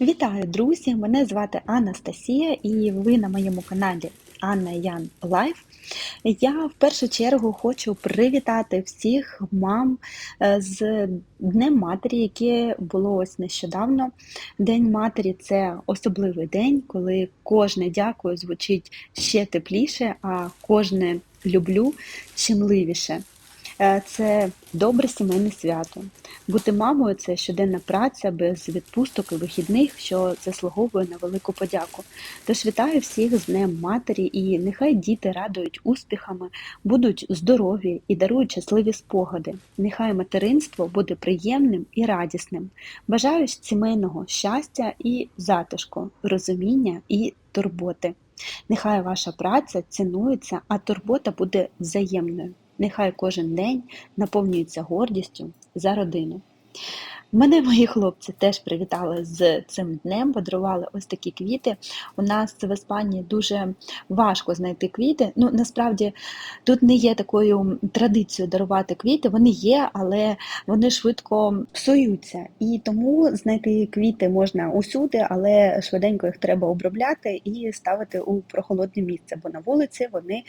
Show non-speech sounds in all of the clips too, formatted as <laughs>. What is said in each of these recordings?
Вітаю, друзі! Мене звати Анастасія, і ви на моєму каналі Анна Ян Лайф. Я в першу чергу хочу привітати всіх мам е, з Днем Матері, яке було ось нещодавно. День матері це особливий день, коли кожне дякую звучить ще тепліше, а кожне люблю щемливіше. Е, Це добре сімейне свято. Бути мамою це щоденна праця без відпусток і вихідних, що заслуговує на велику подяку. Тож вітаю всіх з Днем Матері і нехай діти радують успіхами, будуть здорові і дарують щасливі спогади. Нехай материнство буде приємним і радісним. Бажаю сімейного щастя і затишку, розуміння і турботи. Нехай ваша праця цінується, а турбота буде взаємною. Нехай кожен день наповнюється гордістю за родину. Мене мої хлопці теж привітали з цим днем, подарували ось такі квіти. У нас в Іспанії дуже важко знайти квіти. Ну, насправді тут не є такою традицією дарувати квіти, вони є, але вони швидко псуються. І тому знайти квіти можна усюди, але швиденько їх треба обробляти і ставити у прохолодне місце, бо на вулиці вони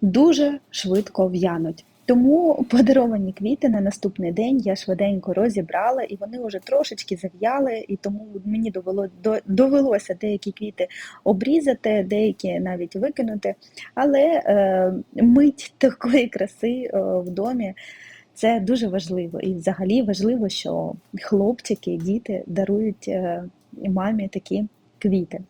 дуже швидко в'януть. Тому подаровані квіти на наступний день я швиденько розібрала, і вони вже трошечки зав'яли, і тому мені довело, до, довелося деякі квіти обрізати, деякі навіть викинути. Але е, мить такої краси е, в домі це дуже важливо. І взагалі важливо, що хлопчики, діти дарують е, мамі такі квіти.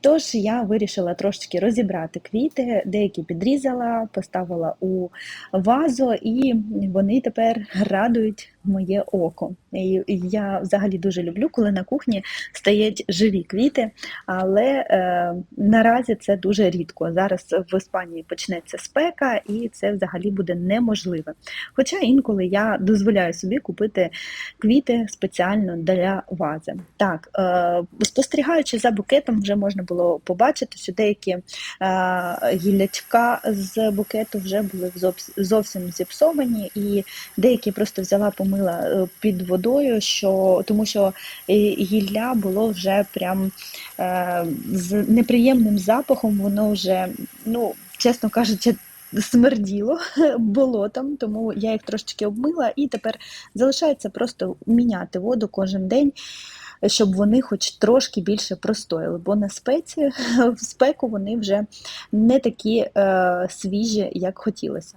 Тож я вирішила трошечки розібрати квіти, деякі підрізала, поставила у вазу, і вони тепер радують моє око. І я взагалі дуже люблю, коли на кухні стоять живі квіти, але е, наразі це дуже рідко. Зараз в Іспанії почнеться спека, і це взагалі буде неможливе. Хоча інколи я дозволяю собі купити квіти спеціально для вази. Так, е, спостерігаючи за букетом, вже можна було побачити, що деякі е, гіллячка з букету вже були зовсім зіпсовані, і деякі просто взяла помила е, під водою, що, тому що гілля було вже прям е, з неприємним запахом, воно вже, ну, чесно кажучи, Смерділо <laughs> болотом, тому я їх трошечки обмила, і тепер залишається просто міняти воду кожен день щоб вони хоч трошки більше простояли, бо на спеці <laughs> в спеку вони вже не такі е, свіжі, як хотілося.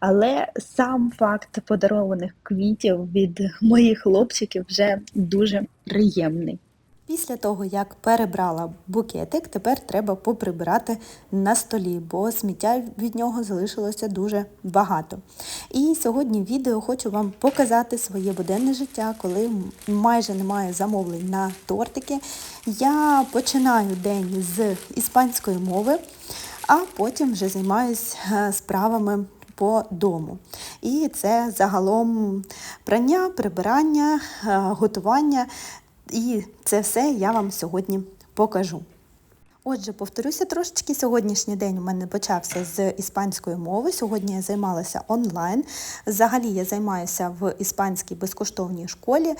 Але сам факт подарованих квітів від моїх хлопчиків вже дуже приємний. Після того, як перебрала букетик, тепер треба поприбирати на столі, бо сміття від нього залишилося дуже багато. І сьогодні в відео хочу вам показати своє буденне життя, коли майже немає замовлень на тортики. Я починаю день з іспанської мови, а потім вже займаюся е, справами. По дому. І це загалом прання, прибирання, е, готування і це все я вам сьогодні покажу. Отже, повторюся трошечки. Сьогоднішній день у мене почався з іспанської мови. Сьогодні я займалася онлайн. Взагалі я займаюся в іспанській безкоштовній школі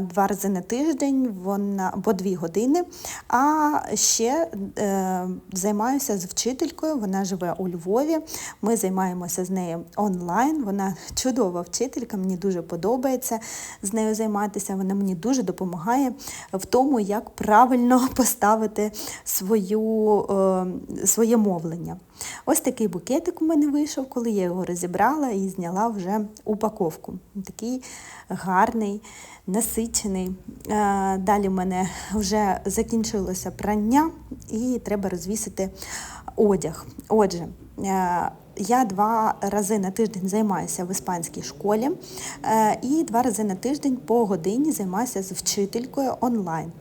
два рази на тиждень, вона по дві години. А ще е, займаюся з вчителькою, вона живе у Львові. Ми займаємося з нею онлайн. Вона чудова вчителька, мені дуже подобається з нею займатися. Вона мені дуже допомагає в тому, як правильно <laughs> поставити свою, е, своє мовлення. Ось такий букетик у мене вийшов, коли я його розібрала і зняла вже упаковку. Такий гарний, насичений. Е, далі в мене вже закінчилося прання і треба розвісити одяг. Отже, е, я два рази на тиждень займаюся в іспанській школі е, і два рази на тиждень по годині займаюся з вчителькою онлайн.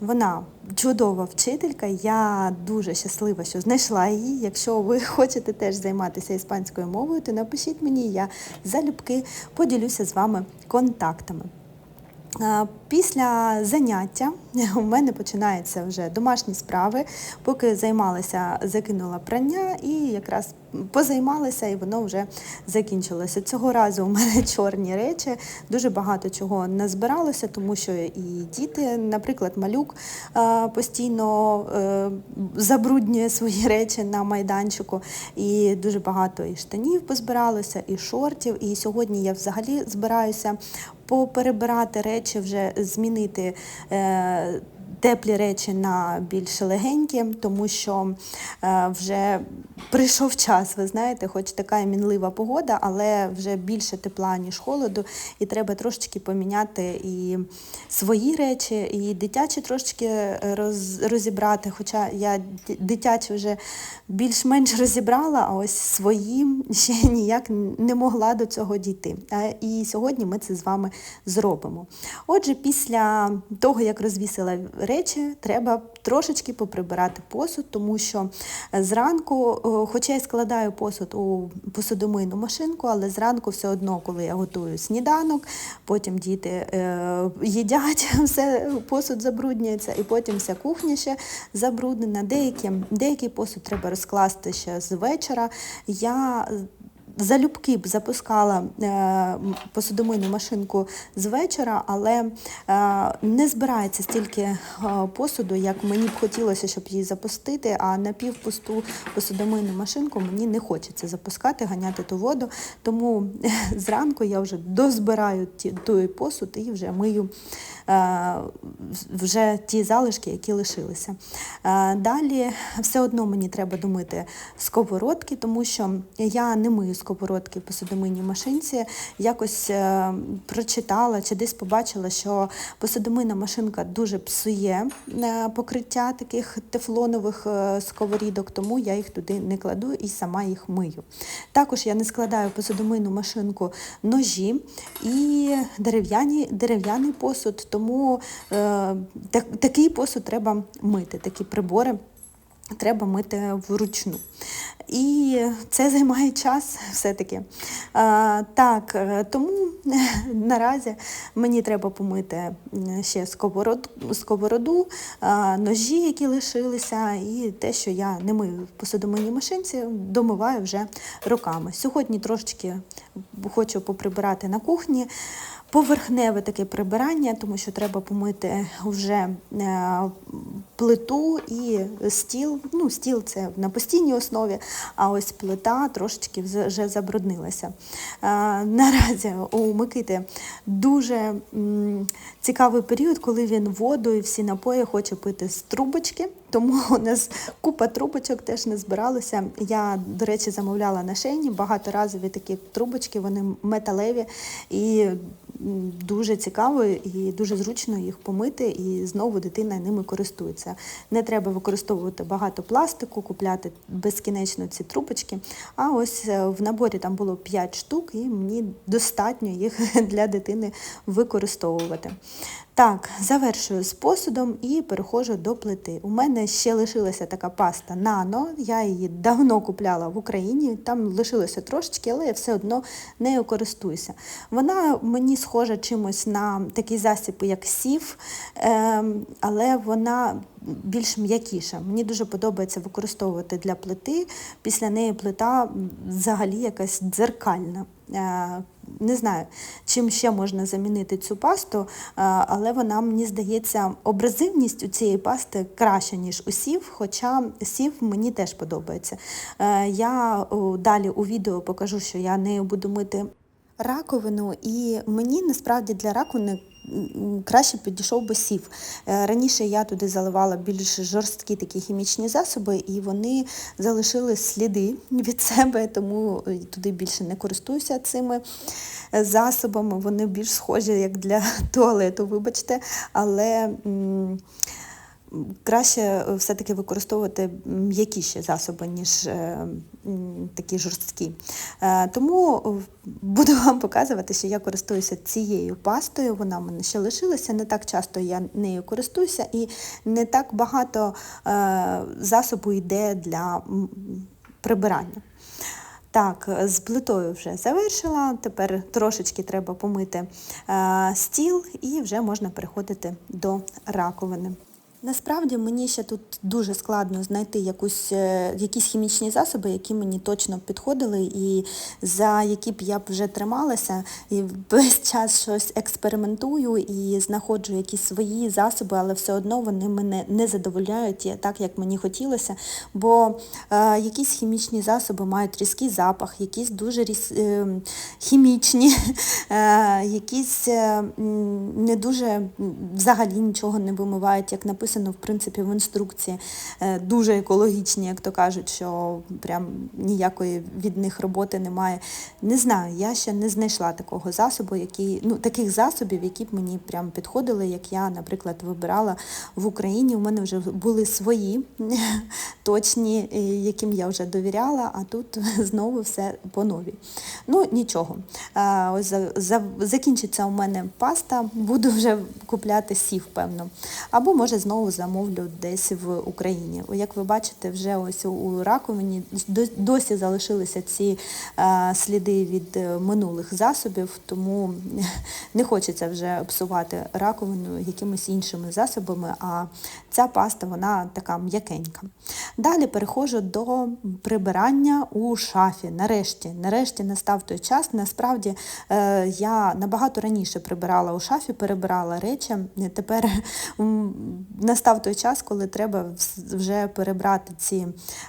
Вона чудова вчителька, я дуже щаслива, що знайшла її. Якщо ви <laughs> хочете теж займатися іспанською мовою, то напишіть мені, я залюбки поділюся з вами контактами. Після заняття у мене починаються вже домашні справи. Поки займалася, закинула прання і якраз позаймалися і воно вже закінчилося. Цього разу у мене <laughs> чорні речі, дуже багато чого назбиралося, тому що і діти, наприклад, малюк е, постійно е, забруднює свої <laughs> речі на майданчику, і дуже багато і штанів позбиралося, і шортів. І сьогодні я взагалі збираюся поперебирати речі, вже змінити. Е, Теплі речі на більш легенькі, тому що е, вже прийшов час, ви знаєте, хоч така і мінлива погода, але вже більше тепла, ніж холоду, і треба трошечки поміняти і свої речі, і дитячі трошечки роз, розібрати. Хоча я дитячі вже більш-менш розібрала, а ось свої ще ніяк не могла до цього дійти. Е, І сьогодні ми це з вами зробимо. Отже, після того, як розвісила речі, треба трошечки поприбирати посуд, тому що зранку, хоча я складаю посуд у посудомийну машинку, але зранку все одно, коли я готую сніданок, потім діти е, їдять, <laughs> все посуд забруднюється, і потім вся кухня ще забруднена. Деякі, деякий посуд треба розкласти ще з вечора. Я Залюбки б запускала е, посудомийну машинку з вечора, але е, не збирається стільки е, посуду, як мені б хотілося, щоб її запустити. А на півпусту посудомийну машинку мені не хочеться запускати, ганяти ту воду. Тому зранку я вже дозбираю ті, той посуд і вже мию вже ті залишки, які лишилися. Далі все одно мені треба домити сковородки, тому що я не мию сковородки в посудомийній машинці. Якось е, прочитала чи десь побачила, що посудомийна машинка дуже псує е, покриття таких тефлонових е, сковорідок, тому я їх туди не кладу і сама їх мию. Також я не складаю посудомийну машинку ножі і дерев'яний посуд, тому е, так, такий посуд треба мити, такі прибори треба мити вручну. І це займає час все-таки. Так, е, тому <laughs> наразі мені треба помити ще сковород, сковороду, ножі, які лишилися, і те, що я не мию в посудомийній машинці, домиваю вже руками. Сьогодні трошечки хочу поприбирати на кухні. Поверхневе таке прибирання, тому що треба помити вже е, плиту і стіл. Ну, стіл це на постійній основі, а ось плита трошечки вже забруднилася. Е, наразі у Микити дуже цікавий період, коли він воду і всі напої хоче пити з трубочки. Тому <laughs> у нас купа трубочок теж не збиралося. Я, до речі, замовляла на шейні багаторазові такі трубочки, вони металеві і дуже цікаво і дуже зручно їх помити, і знову дитина ними користується. Не треба використовувати багато пластику, купляти безкінечно ці трубочки. А ось е, в наборі там було 5 штук, і мені достатньо їх <laughs> для дитини використовувати. Так, завершую з посудом і переходжу до плити. У мене ще лишилася така паста нано. Я її давно купляла в Україні. Там лишилося трошечки, але я все одно нею користуюся. Вона мені схожа чимось на такий засіб, як сів, ем, але вона більш м'якіша. Мені дуже подобається використовувати для плити. Після неї плита взагалі якась дзеркальна. Не знаю, чим ще можна замінити цю пасту, е, але вона, мені здається, образивність у цієї пасти краще, ніж у сів, хоча сів мені теж подобається. Е, Я далі у відео покажу, що я нею буду мити раковину, і мені насправді для раковини краще підійшов би сів. Е, Раніше я туди заливала більш жорсткі такі хімічні засоби, і вони залишили сліди від себе, тому е, туди більше не користуюся цими е, засобами. Вони більш схожі як для <laughs> туалету, вибачте. Але краще е, все-таки використовувати м'якіші засоби, ніж е, такі жорсткі. Е, Тому буду вам показувати, що я користуюся цією пастою. Вона в мене ще лишилася. Не так часто я нею користуюся, і не так багато засобу йде для прибирання. Так, з плитою вже завершила. Тепер трошечки треба помити стіл і вже можна переходити до раковини. Насправді мені ще тут дуже складно знайти якусь, е, якісь хімічні засоби, які мені точно підходили, і за які б я б вже трималася. І весь час щось експериментую і знаходжу якісь свої засоби, але все одно вони мене не задовольняють так, як мені хотілося. Бо е, якісь хімічні засоби мають різкий запах, якісь дуже різ, е, хімічні, <laughs> е, якісь е, не дуже взагалі нічого не вимивають, як написано написано, в принципі, в інструкції е, дуже екологічні, як то кажуть, що прям ніякої від них роботи немає. Не знаю, я ще не знайшла такого засобу, який, ну, таких засобів, які б мені прям підходили, як я, наприклад, вибирала в Україні. У мене вже були свої <laughs> точні, яким я вже довіряла, а тут <laughs> знову все по новій. Ну, нічого. За, закінчиться у мене паста, буду вже купляти сів, певно. Або може знову знову замовлю десь в Україні. Як ви бачите, вже ось у раковині досі залишилися ці сліди від е, минулих засобів, тому <laughs> не хочеться вже псувати раковину якимись іншими засобами, а ця паста вона така м'якенька. Далі переходжу до прибирання у шафі. Нарешті, нарешті настав той час. Насправді е, я набагато раніше прибирала у шафі, перебирала речі. Тепер настав той час, коли треба вже перебрати ці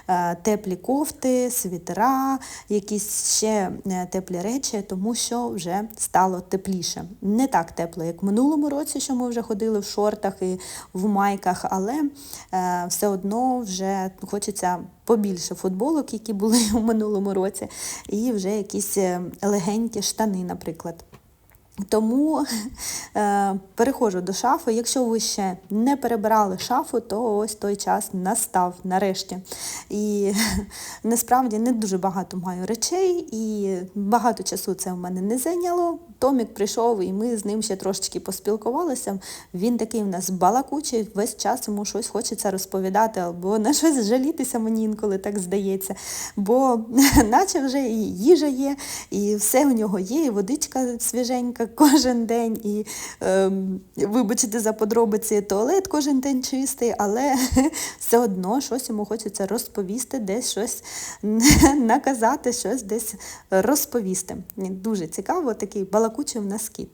е, теплі кофти, світера, якісь ще е, теплі речі, тому що вже стало тепліше. Не так тепло, як в минулому році, що ми вже ходили в шортах і в майках, але е, все одно вже хочеться побільше футболок, які були <laughs> у минулому році, і вже якісь легенькі штани, наприклад. Тому <laughs> е, переходжу до шафи. Якщо ви ще не перебирали шафу, то ось той час настав нарешті. І <laughs> насправді не дуже багато маю речей, і багато часу це в мене не зайняло. Томік прийшов, і ми з ним ще трошечки поспілкувалися. Він такий в нас балакучий, весь час йому щось хочеться розповідати, або на щось жалітися мені інколи так здається. Бо <laughs> наче вже і їжа є, і все у нього є, і водичка свіженька кожен день, і, е, вибачте, за подробиці, туалет кожен день чистий, але <laughs> все одно щось йому хочеться розповісти, десь щось <laughs> наказати, щось десь розповісти. Дуже цікаво, такий балакучий в нас кіт.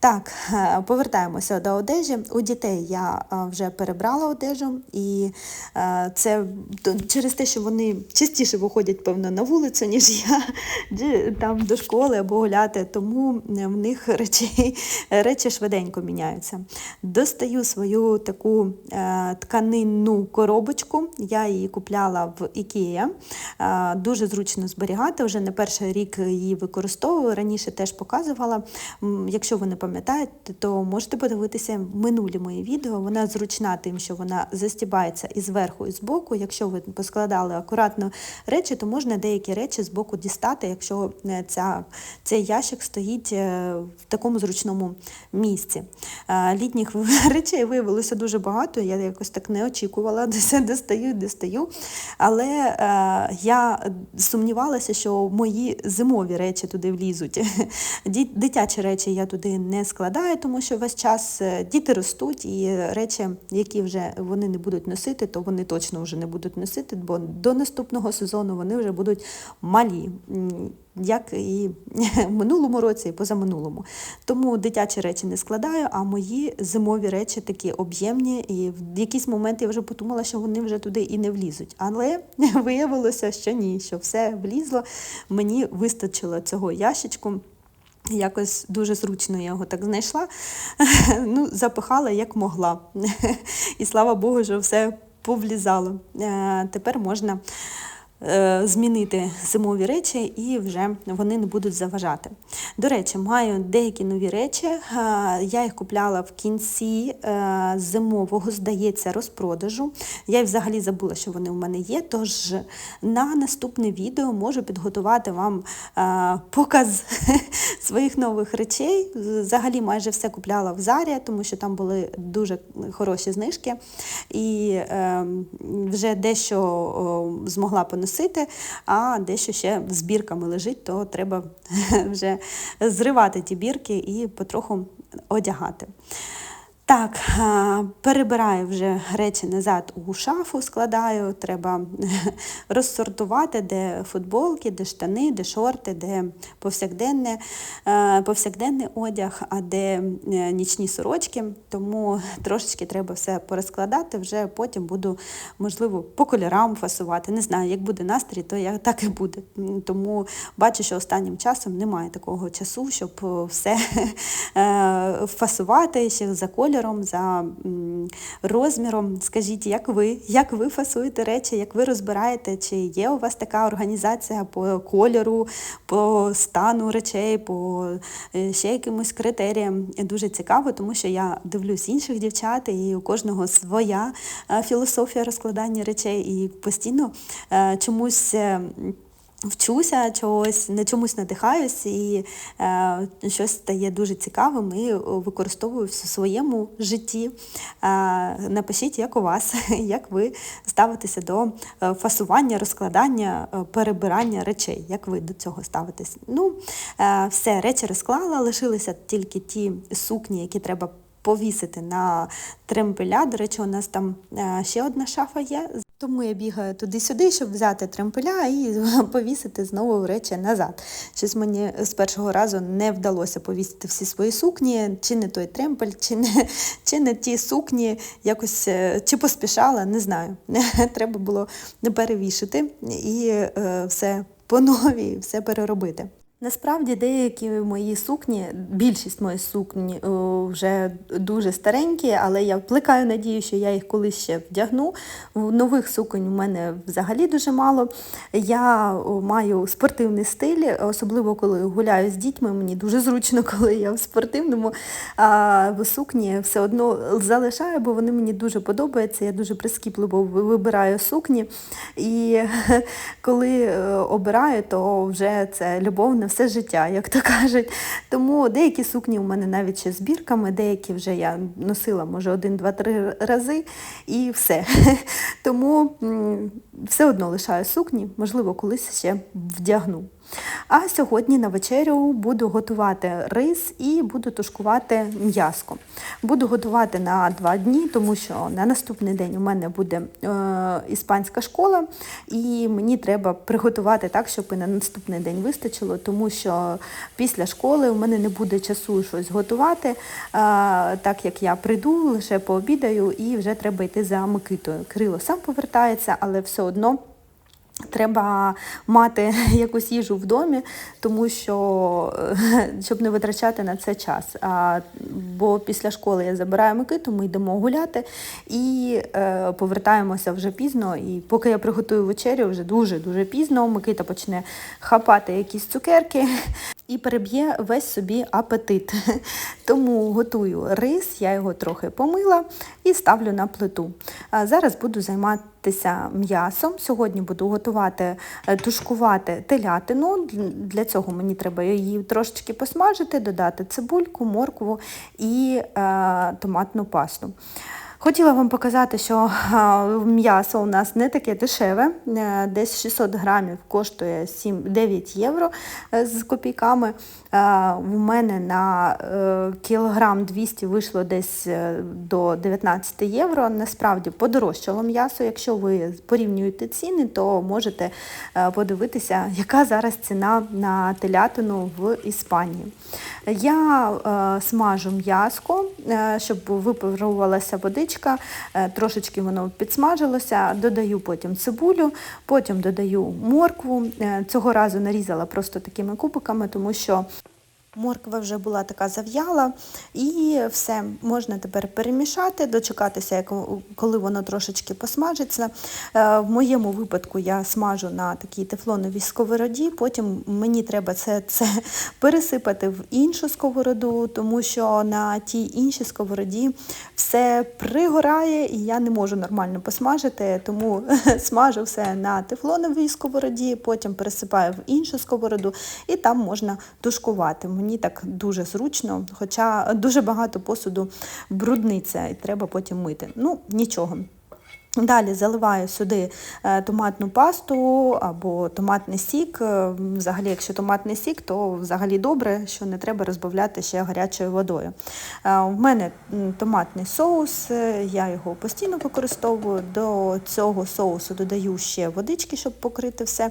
Так, е, повертаємося до одежі. У дітей я е, вже перебрала одежу, і е, це через те, що вони частіше виходять, певно, на вулицю, ніж я там до школи або гуляти, тому в них речей, речі швиденько міняються. Достаю свою таку тканинну коробочку, я її купляла в. Е, дуже зручно зберігати, вже не перший рік її використовую, раніше теж показувала. Якщо ви не пам'ятаєте, то можете подивитися минулі мої відео. Вона зручна тим, що вона застібається і зверху, і збоку. Якщо ви поскладали акуратно речі, то можна деякі речі з боку дістати, якщо е, ця, цей ящик стоїть в такому зручному місці. Літніх <laughs> речей виявилося дуже багато, я якось так не очікувала, <laughs> достаю, достаю. Але я сумнівалася, що мої зимові речі туди влізуть. <laughs> Дитячі речі я туди не складаю, тому що весь час е, діти ростуть, і речі, які вже вони не будуть носити, то вони точно вже не будуть носити, бо до наступного сезону вони вже будуть малі як і в <laughs> минулому році, і позаминулому. Тому дитячі речі не складаю, а мої зимові речі такі об'ємні. І в якийсь момент я вже подумала, що вони вже туди і не влізуть. Але <laughs> виявилося, що ні, що все влізло. Мені вистачило цього ящичку. Якось дуже зручно я його так знайшла, <laughs> ну, запихала як могла. <laughs> І слава Богу, що все повлізало. Е, тепер можна змінити зимові речі і вже вони не будуть заважати. До речі, маю деякі нові речі. Е, я їх купляла в кінці е, зимового, здається, розпродажу. Я взагалі забула, що вони у мене є. Тож на наступне відео можу підготувати вам показ <laughs> своїх нових речей. Взагалі майже все купляла в Зарі, тому що там були дуже хороші знижки. І ем, вже дещо змогла поносити носити, а дещо ще збірками лежить, то треба <laughs> вже зривати ті бірки і потроху одягати. Так, перебираю вже речі назад у шафу, складаю. Треба <laughs> розсортувати, де футболки, де штани, де шорти, де повсякденне, е, повсякденний одяг, а де е, нічні сорочки. Тому трошечки треба все порозкладати. Вже потім буду, можливо, по кольорам фасувати. Не знаю, як буде настрій, то я так і буде. Тому бачу, що останнім часом немає такого часу, щоб все <laughs> е, фасувати ще за кольором, за розміром. Скажіть, як ви? Як ви фасуєте речі, як ви розбираєте? Чи є у вас така організація по кольору, по стану речей, по е, ще якимось критеріям? Дуже цікаво, тому що я дивлюсь інших дівчат, і у кожного своя е, філософія розкладання речей, і постійно е, чомусь. Е, Вчуся чогось, на чомусь надихаюсь і е, щось стає дуже цікавим і використовую в своєму житті. Е, напишіть, як у вас, <laughs> як ви ставитеся до е, фасування, розкладання, е, перебирання речей, як ви до цього ставитесь. Ну, е, все, речі розклала, лишилися тільки ті сукні, які треба повісити на тремпеля. До речі, у нас там е, ще одна шафа є. Тому я бігаю туди-сюди, щоб взяти тремпеля і <laughs> повісити знову речі назад. Щось мені з першого разу не вдалося повісити всі свої сукні, чи не той тремпель, чи не, <laughs> чи не ті сукні, якось е, чи поспішала, не знаю. <laughs> Треба було перевішити і е, все по новій, все переробити. Насправді деякі мої сукні, більшість моїх сукні вже дуже старенькі, але я плекаю надію, що я їх колись ще вдягну. Нових суконь у мене взагалі дуже мало. Я маю спортивний стиль, особливо коли гуляю з дітьми. Мені дуже зручно, <laughs> коли я в спортивному а в сукні все одно залишаю, бо вони мені дуже подобаються. Я дуже прискіпливо вибираю сукні. І <laughs> коли е, обираю, то вже це любов на все життя, як то кажуть. Тому деякі сукні у мене навіть ще збірками, деякі вже я носила, може, один, два, три рази і все. <laughs> Тому все одно лишаю сукні, можливо, колись ще вдягну. А сьогодні на вечерю буду готувати рис і буду тушкувати м'яско. Буду готувати на два дні, тому що на наступний день у мене буде е, іспанська школа, і мені треба приготувати так, щоб і на наступний день вистачило, тому що після школи у мене не буде часу щось готувати, е, так як я прийду, лише пообідаю і вже треба йти за Микитою. Кирило сам повертається, але все одно. Треба мати <laughs> якусь їжу в домі, тому що е, <laughs> щоб не витрачати на це час. А, бо після школи я забираю Микиту, ми йдемо гуляти і е, повертаємося вже пізно. І поки я приготую вечерю, вже дуже дуже пізно. Микита почне хапати якісь цукерки і переб'є весь собі апетит. <laughs> Тому готую рис, я його трохи помила і ставлю на плиту. Зараз буду займатися м'ясом. Сьогодні буду готувати, е, тушкувати телятину. Для цього мені треба її трошечки посмажити, додати цибульку, моркву і е, томатну пасту. Хотіла вам показати, що м'ясо у нас не таке дешеве, е, десь 600 грамів коштує 7, 9 євро е, з копійками. Е, У мене на е, кілограм 200 вийшло десь е, до 19 євро. Насправді подорожчало м'ясо. Якщо ви порівнюєте ціни, то можете е, подивитися, яка зараз ціна на телятину в Іспанії. Я е, смажу м'яско, е, щоб випарувалася водичка, е, трошечки воно підсмажилося, додаю потім цибулю, потім додаю моркву. Е, цього разу нарізала просто такими кубиками, тому що Морква вже була така зав'яла, і все можна тепер перемішати, дочекатися, як, коли воно трошечки посмажиться. Е, В моєму випадку я смажу на такій тефлоновій сковороді, потім мені треба це, це пересипати в іншу сковороду, тому що на тій іншій сковороді все пригорає і я не можу нормально посмажити, тому <laughs> смажу все на тефлоновій сковороді, потім пересипаю в іншу сковороду і там можна тушкувати. Мені так дуже зручно, хоча дуже багато посуду брудниця, і треба потім мити. Ну, нічого. Далі заливаю сюди е, томатну пасту або томатний сік. Е, Взагалі, якщо томатний сік, то взагалі добре, що не треба розбавляти ще гарячою водою. Е, В мене томатний соус, е, я його постійно використовую. До цього соусу додаю ще водички, щоб покрити все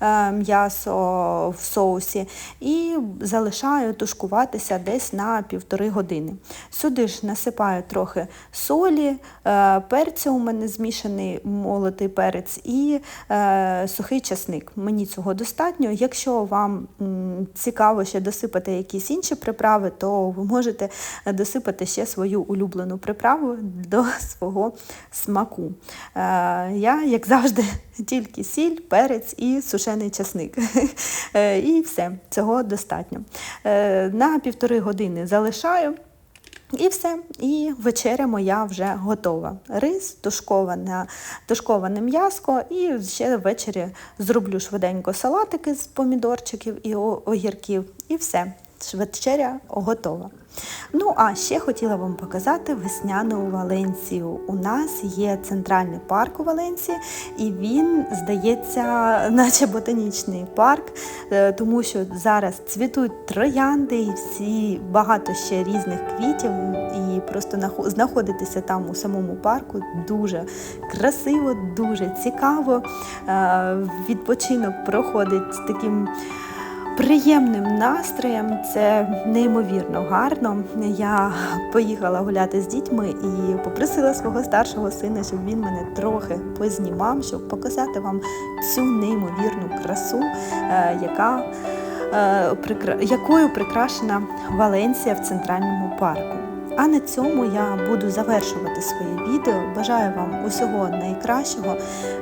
е, м'ясо в соусі, і залишаю тушкуватися десь на півтори години. Сюди ж насипаю трохи солі, е, перцю у мене змішаний молотий перець і е, сухий часник. Мені цього достатньо. Якщо вам цікаво ще досипати якісь інші приправи, то ви можете досипати ще свою улюблену приправу до свого смаку. Е, я, як завжди, <laughs> тільки сіль, перець і сушений часник. <laughs> Е, І все, цього достатньо. Е, На півтори години залишаю. І все, і вечеря моя вже готова. Рис, тушковане, тушковане м'яско, і ще ввечері зроблю швиденько салатики з помідорчиків і огірків. І все, вечеря готова. Ну, а ще хотіла вам показати весняну Валенцію. У нас є центральний парк у Валенції, і він, здається, <laughs> наче ботанічний парк, е, тому що зараз цвітуть троянди і всі багато ще різних квітів. І просто знаходитися там у самому парку дуже красиво, дуже цікаво. Е, Відпочинок проходить таким приємним настроєм. Це неймовірно гарно. Я поїхала гуляти з дітьми і попросила свого старшого сина, щоб він мене трохи познімав, щоб показати вам цю неймовірну красу, е, яка, е, якою прикрашена Валенсія в центральному парку. А на цьому я буду завершувати своє відео. Бажаю вам усього найкращого.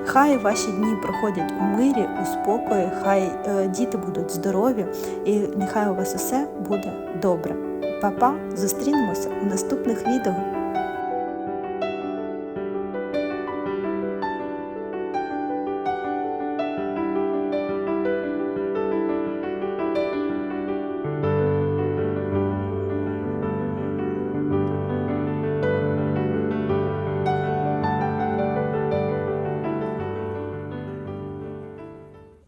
Хай ваші дні проходять у мирі, у спокої, хай е, діти будуть здорові і нехай у вас усе буде добре. Па-па, зустрінемося у наступних відео.